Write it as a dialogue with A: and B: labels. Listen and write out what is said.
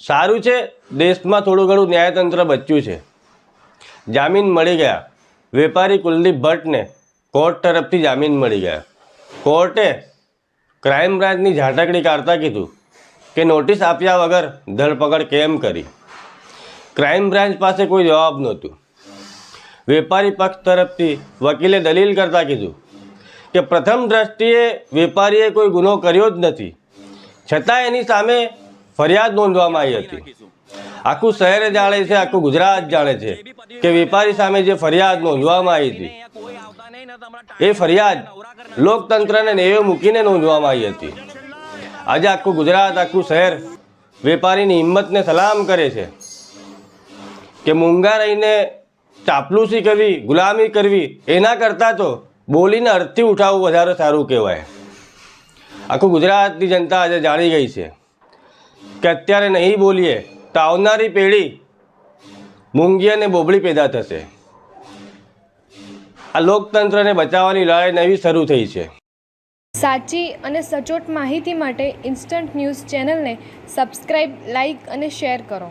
A: સારું છે, દેશમાં થોડું ઘણું ન્યાયતંત્ર બચ્યું છે. જામીન મળી ગયા. વેપારી કુલદીપ ભટ્ટને કોર્ટ તરફથી જામીન મળી ગયા. કોર્ટે ક્રાઇમ બ્રાન્ચની ઝાટકડી કાઢતા કીધું કે નોટિસ આપ્યા વગર ધરપકડ કેમ કરી? ક્રાઇમ બ્રાન્ચ પાસે કોઈ જવાબ નહોતું. વેપારી પક્ષ તરફથી વકીલે દલીલ કરતા કીધું કે પ્રથમ દ્રષ્ટિએ વેપારીએ કોઈ ગુનો કર્યો જ નથી. છતાં એની સામે ફરિયાદ નોંધવામાં આવી હતી. આખું શહેર જાણે છે, આખું ગુજરાત જાણે છે કે વેપારી સામે જે ફરિયાદ નોંધવામાં આવી હતી. એ ફરિયાદ લોકતંત્રને નેવે મૂકીને નોંધવામાં આવી હતી. આજે આખું ગુજરાત, આખું શહેર વેપારીની હિંમતને સલામ કરે છે કે મૂંગા રહીને ચાપલુસી કરવી, ગુલામી કરવી, એના કરતાં તો બોલીને અર્થથી ઉઠાવવું વધારે સારું કહેવાય. આખું ગુજરાતની જનતા આજે જાણી ગઈ છે. કે અત્યારે નહીં બોલીએ તો આવનારી પેઢી મૂંગી અને બોબળી પેદા થશે. આ લોકતંત્રને બચાવવાની લડાઈ નવી શરૂ થઈ છે.
B: સાચી અને સચોટ માહિતી માટે ઇન્સ્ટન્ટ ન્યૂઝ ચેનલને સબસ્ક્રાઈબ લાઈક અને શેર કરો.